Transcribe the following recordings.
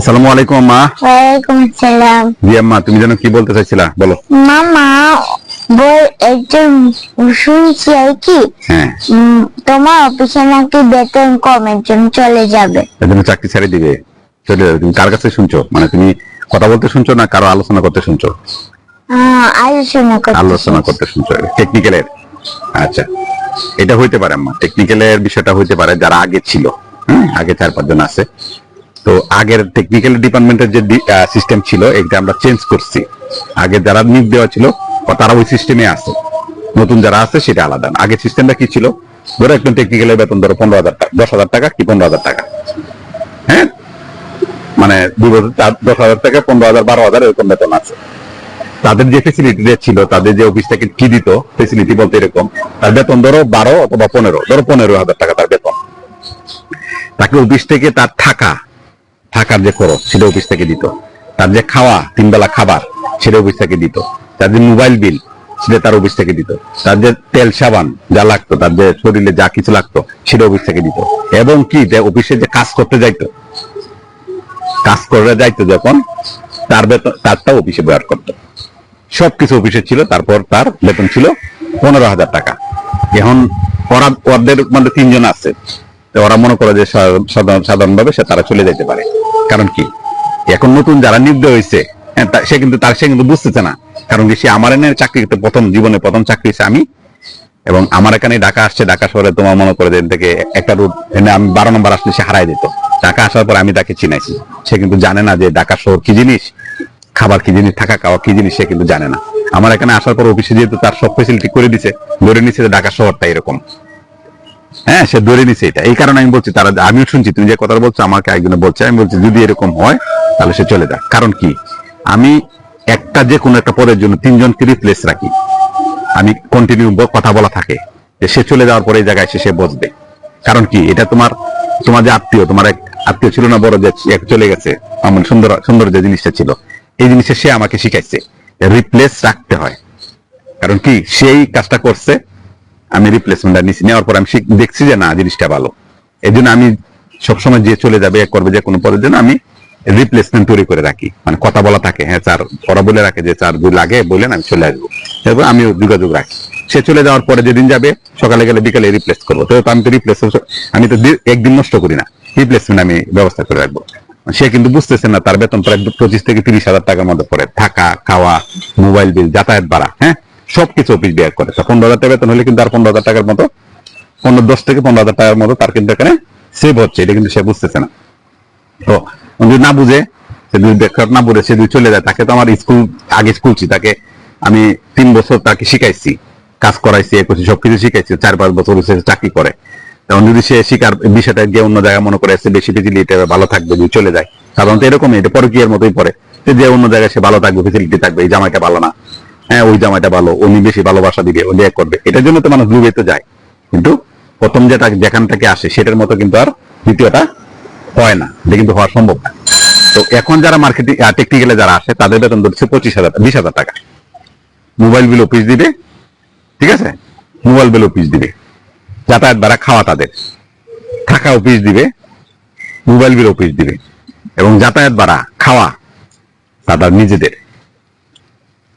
আসসালামু আলাইকুম আম্মা ওয়ালাইকুম সালাম জি আম্মা তুমি যেন কি বলতে চাইছিলা? বলো। মামা বল একজন শুনছি আর কি। হ্যাঁ। তোমার অফিসে নাকি বেতন কম একজন চলে যাবে। এর জন্য চাকরি ছেড়ে দিবে। চলে যাবে। তুমি কার কাছে শুনছো? মানে তুমি কথা বলতে শুনছো না কারও আলোচনা করতে শুনছো? আলোচনা করতে আলোচনা করতে শুনছো। টেকনিক্যালের আচ্ছা। এটা হইতে পারে আম্মা। টেকনিক্যালের বিষয়টা হইতে পারে যারা আগে ছিল। হ্যাঁ আগে চার পাঁচজন আছে। তো আগের টেকনিক্যাল ডিপার্টমেন্টের যে সিস্টেম ছিল এটা আমরা চেঞ্জ করছি। আগে যারা নিয়োগ দেওয়া ছিল তারা ওই সিস্টেমে আছে। নতুন যারা আছে, সেটা আলাদা আগের সিস্টেমটা কি ছিল? ধরো একজন টেকনিক্যালের বেতন, ধরো পনেরো হাজার টাকা, দশ হাজার টাকা কি পনেরো হাজার টাকা? হ্যাঁ? মানে দুই বছর দশ হাজার টাকা পনেরো হাজার, বারো হাজার এরকম বেতন আছে। তাদের যে ফেসিলিটি ছিল, তাদের যে অফিস থেকে কি দিত ফেসিলিটি বলতে এরকম, তার বেতন ধরো বারো অথবা পনেরো, ধরো পনেরো হাজার টাকা তার বেতন। তাকে অফিস থেকে তার থাকা থাকার যে খরচ, সেটা অফিস থেকে দিত। তার যে খাওয়া তিন বেলা খাবার, সেটা অফিস থেকে দিত। তার যে মোবাইল বিল সেটা তার অফিস থেকে দিত। তার যে তেল, সাবান যা লাগতো, তার যে শরীরে যা কিছু লাগতো, সেটা অফিস থেকে দিত। এবং কি, যে অফিসে যে কাজ করতে যাইতো, কাজ করে যাইতো যখন, তার বেতন তারটাও অফিসে ব্যবহার করতো। সবকিছু অফিসে ছিল, তারপর তার বেতন ছিল পনেরো হাজার টাকা। এখন ওরা মধ্যে তিনজন আছে। ওরা মনে করে যে সাধারণভাবে সে তারা চলে যেতে পারে। কারণ কি? এখন নতুন যারা নিয়োগ হয়েছে হ্যাঁ, সে কিন্তু তার সে কিন্তু বুঝতেছে না। কারণ কি সে আমার এনে চাকরি প্রথম জীবনে প্রথম চাকরি হচ্ছে আমি। এবং আমার এখানে ঢাকা আসছে ঢাকা শহরে তোমার মনে করে যে থেকে একটা রুট এনে আমি বারো নম্বর আসলে সে হারাই দিত। ঢাকা আসার পর আমি তাকে চিনাইছি। সে কিন্তু জানে না যে ঢাকা শহর কি জিনিস খাবার কি জিনিস থাকা খাওয়া কি জিনিস সে কিন্তু জানে না। আমার এখানে আসার পর অফিসে যেহেতু তার সব ফেসিলিটি করে দিছে ধরে নিচ্ছে যে ঢাকা শহরটা এরকম। হ্যাঁ সে ধরে নিছে এটা। এই কারণে আমি বলছি, তারা আমিও শুনছি, তুমি যে কথা বলছো, আমাকে একজনে বলছে, আমি বলছি, যদি এরকম হয়, তাহলে সে চলে যায় কারণ কি? আমি একটা যে কোনো একটা পদের জন্য তিনজনকে রিপ্লেস রাখি। আমি কন্টিনিউ কথা বলা থাকে। যে সে চলে যাওয়ার পরে এই জায়গায় এসে সে বসবে। কারণ কি? এটা তোমার তোমার যে আত্মীয়, তোমার এক আত্মীয় ছিল না, বড় যে এক চলে গেছে। আমার সুন্দর সুন্দর যে জিনিসটা ছিল, এই জিনিসটা সে আমাকে শিখাইছে। রিপ্লেস রাখতে হয়। কারণ কি? সেই কাজটা করছে আমি রিপ্লেসমেন্টটা নিছি। নেওয়ার পর আমি দেখছি যে না, জিনিসটা ভালো। এই জন্য আমি সবসময় যে চলে যাবে করবে যে কোনো পদের জন্য আমি রিপ্লেসমেন্ট তৈরি করে রাখি। মানে কথা বলা থাকে হ্যাঁ স্যার ওরা বলে রাখে যে, স্যার, যদি লাগে, বললেন, আমি চলে আসব। এরপর আমিও যোগাযোগ রাখি। সে চলে যাওয়ার পরে যেদিন যাবে, সকালে গেলে বিকালে রিপ্লেস করব। তো আমি তো রিপ্লেস আমি তো একদিন নষ্ট করি না। রিপ্লেসমেন্ট আমি ব্যবস্থা করে রাখব। সে কিন্তু বুঝতেছে না, তার বেতন প্রায় পঁচিশ থেকে তিরিশ হাজার টাকার মধ্যে পড়ে। থাকা, খাওয়া, মোবাইল বিল, যাতায়াত ভাড়া হ্যাঁ? সবকিছু অফিস ব্যয় করে। তো পনেরো হাজার টাকা বেতন হলে কিন্তু আর পনেরো হাজার টাকার মতো, পনেরো, দশ থেকে পনেরো হাজার টাকার মতো তার কিন্তু এখানে সেভ হচ্ছে। এটা কিন্তু সে বুঝতেছে না। তো যদি না বুঝে, সে যদি বেকার না বুঝে সে যদি চলে যায়, তাকে তো আমার স্কুল, আগে স্কুলছি তাকে আমি তিন বছর তাকে শিখাইছি। কাজ করাইছি, এ করছি, সবকিছু শিখাইছি। চার, পাঁচ বছর সে চাকরি করে। তখন যদি সে শিকার, বিষয়টা গিয়ে অন্য জায়গায় মনে করে, সে বেশি ফেসিলিটি ভালো থাকবে, যদি চলে যায়। সাধারণত এরকমই, এটা পরকীয়ার মতোই পড়ে। যে অন্য জায়গায় সে ভালো থাকবে ফেসিলিটি থাকবে, এই জামাইটা ভালো না। হ্যাঁ ওই জামাইটা ভালো, উনি বেশি ভালোবাসা দিবে, উনি এক করবে। এটার জন্য তো মানুষ ডুবে তো যায়। কিন্তু প্রথম যেটা যেখান থেকে আসে, সেটার মতো কিন্তু আর দ্বিতীয়টা হয় না। এটা কিন্তু হওয়া সম্ভব না। তো এখন যারা মার্কেটিং টেকনিক্যালে যারা আসে, তাদের বেতন ধরছে পঁচিশ হাজার, বিশ হাজার টাকা। মোবাইল বিল অফিস দিবে, ঠিক আছে? মোবাইল বিল অফিস দিবে। যাতায়াত ভাড়া খাওয়া তাদের। থাকা অফিস দিবে মোবাইল বিল অফিস দিবে। এবং যাতায়াত ভাড়া, খাওয়া তাদের নিজেদের।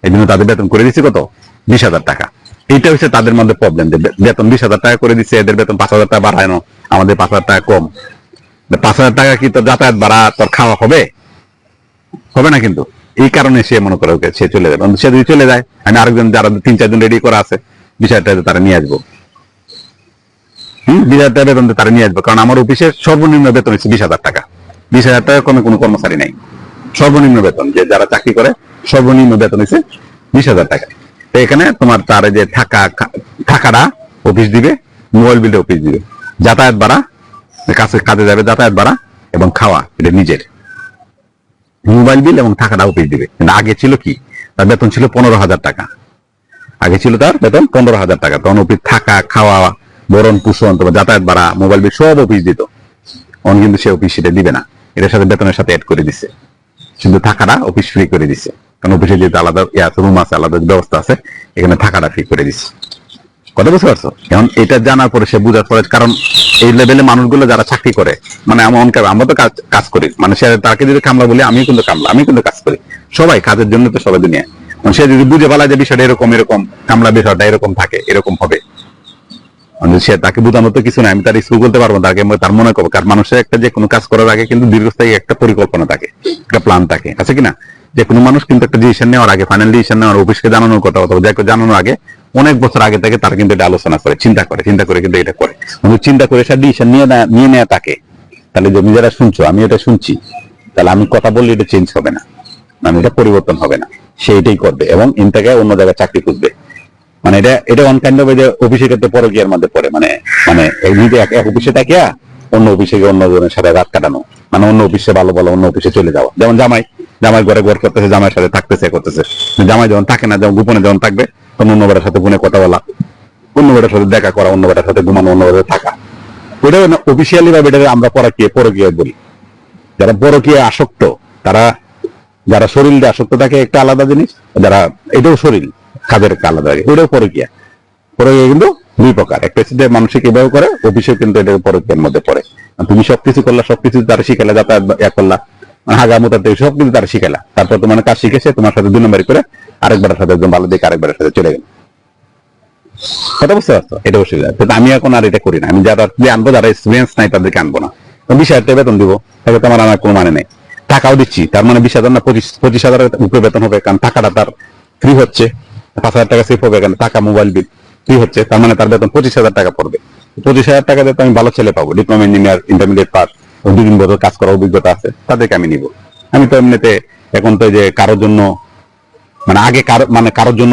এই জন্য তাদের বেতন করে দিচ্ছে কত? বিশ হাজার টাকা। এইটা হচ্ছে তাদের মধ্যে প্রবলেম যে বেতন বিশ হাজার টাকা করে দিচ্ছে এদের বেতন পাঁচ হাজার টাকা বাড়ানো আমাদের পাঁচ হাজার টাকা কম। পাঁচ হাজার টাকা কি তোর যাতায়াত ভাড়া তোর খাওয়া হবে? হবে না কিন্তু। এই কারণে সে মনে করে ওকে সে চলে যাবে। সে যদি চলে যায়, আমি আরেকজন যারা তিন চারজন রেডি করা আছে টাকা তারা নিয়ে আসব। হম? বিশ হাজার টাকা বেতন তারা নিয়ে আসব। কারণ আমার অফিসের সর্বনিম্ন বেতন হচ্ছে বিশ হাজার টাকা। বিশ হাজার টাকা কমে কোনো কর্মচারী নাই। সর্বনিম্ন বেতন, যে যারা চাকরি করে সর্বনিম্ন বেতন হচ্ছে বিশ হাজার টাকা। তো এখানে তোমার তার যে থাকা, থাকাটা অফিস দিবে মোবাইল বিলটা অফিস দিবে। যাতায়াত ভাড়া, কাছে, কাজে যাবে, যাতায়াত ভাড়া এবং খাওয়া, এটা নিজের। মোবাইল বিল এবং টাকাটা অফিস দিবে। আগে ছিল কি? তার বেতন ছিল পনেরো হাজার টাকা। আগে ছিল তার বেতন পনেরো হাজার টাকা। তখন অফিস থাকা, খাওয়া বরণ পোষণ, তোমার যাতায়াত ভাড়া মোবাইল বিল সব অফিস দিত। অন কিন্তু সে অফিস সেটা দিবে না। এটার সাথে বেতনের সাথে অ্যাড করে দিছে। শুধু থাকাটা অফিস ফ্রি করে দিছে। কারণ অফিসে যেহেতু আলাদা রুম আছে আলাদা ব্যবস্থা আছে, এখানে থাকাটা ফ্রি করে দিছে। কথা বুঝতে পারছ? এখন এটা জানার পরে সে বুঝার পরে, কারণ এই লেভেলে মানুষগুলো যারা চাকরি করে মানে এমন আমরা তো কাজ করি। মানে সে তাকে যদি কামলা বলি আমি কিন্তু কামলা আমি কিন্তু কাজ করি। সবাই কাজের জন্য তো সবাই দুনিয়া মানে সে যদি বুঝে ফেলা যে বিষয়টা এরকম এরকম, কামলা বিষয়টা এরকম থাকে, এরকম হবে। সে তাকে বোঝানো তো কিছু না আমি তার স্কুল করতে পারব তাকে তার মনে করব। কারণ মানুষের একটা যে কোনো কাজ করার আগে কিন্তু দীর্ঘস্থায়ী একটা পরিকল্পনা থাকে, একটা প্ল্যান থাকে। আছে কিনা যে কোনো মানুষ কিন্তু একটা ডিসিশন নেওয়ার আগে ফাইনাল ডিসিশন নেওয়ার অফিসকে জানানোর কথা, অথবা যাকে জানানোর আগে অনেক বছর আগে থেকে তারা কিন্তু এটা আলোচনা করে, চিন্তা করে চিন্তা করে কিন্তু এটা করে। কিন্তু চিন্তা করে সে ডিসিশন নিয়ে নেয়- নিয়ে তাকে। তাহলে তুমি যারা শুনছো, আমি এটা শুনছি, তাহলে আমি কথা বললে এটা চেঞ্জ হবে না। মানে এটা পরিবর্তন হবে না। সে এটাই করবে এবং ইন অন্য জায়গায় চাকরি খুঁজবে। মানে এটা এটা অন কাইন্ড অফ যে অফিসে ক্ষেত্রে পরকীয়ার মধ্যে পড়ে মানে মানে এক অফিসে থাকিয়া অন্য অফিসে গিয়ে অন্য জনের সাথে রাত কাটানো মানে অন্য অফিসে ভালো ভালো অন্য অফিসে চলে যাওয়া। যেমন জামাই জামাই ঘরে ঘর করতেছে, জামাইয়ের সাথে থাকতেছে, করতেছে। জামাই যখন থাকে না, যখন গোপনে যখন থাকবে, তখন অন্য বেটার সাথে ফোনে কথা বলা, অন্য বেটার সাথে দেখা করা, অন্য বেটার সাথে ঘুমানো, অন্য বেটার থাকা। ওটা অফিসিয়ালি ভাবে এটা আমরা পরকীয় পরকীয় বলি। যারা পরকীয় আসক্ত, তারা, যারা শরীর আসক্ত থাকে, একটা আলাদা জিনিস, যারা, এটাও শরীর। কাজের আলাদা জিনিস ওটাও পরকিয়া পরকিয়া কিন্তু দুই প্রকার। একটা হচ্ছে যে মানুষকে কীভাবে করে, অফিসেও কিন্তু এটা পরকিয়ার মধ্যে পড়ে। তুমি সবকিছু করলা, সবকিছু তারা শিখালা, যাতায়াত করলা তারপর তোমার কাজ শিখেছে, তোমার সাথে করে সাথে একদম ভালো দিকে সাথে চলে গেল। কথা বুঝতে এটা আমি এখন আর এটা করি না। আমি যারা আনব, যারা এক্সপিরিয়েন্স নাই, তাদেরকে আনব না। বিশ হাজার বেতন দিব, তাহলে তোমার আমার কোনো মানে নেই। টাকাও দিচ্ছি। তার মানে বিশ হাজার না পঁচিশ পঁচিশ হাজারের উপরে বেতন হবে, কারণ টাকাটা তার ফ্রি হচ্ছে। পাঁচ হাজার টাকা সেভ হবে কেন টাকা মোবাইল বিল কি হচ্ছে, তার মানে তার বেতন পঁচিশ হাজার টাকা পড়বে। পঁচিশ হাজার টাকা দিয়ে তো আমি ভালো ছেলে পাবো ডিপ্লোমা ইঞ্জিনিয়ার ইন্টারমিডিয়েট পাস দুই তিন বছর কাজ করার অভিজ্ঞতা আছে, তাদেরকে আমি নিব। আমি তো এমনিতে এখন তো যে কারোর জন্য মানে আগে কারও মানে কারোর জন্য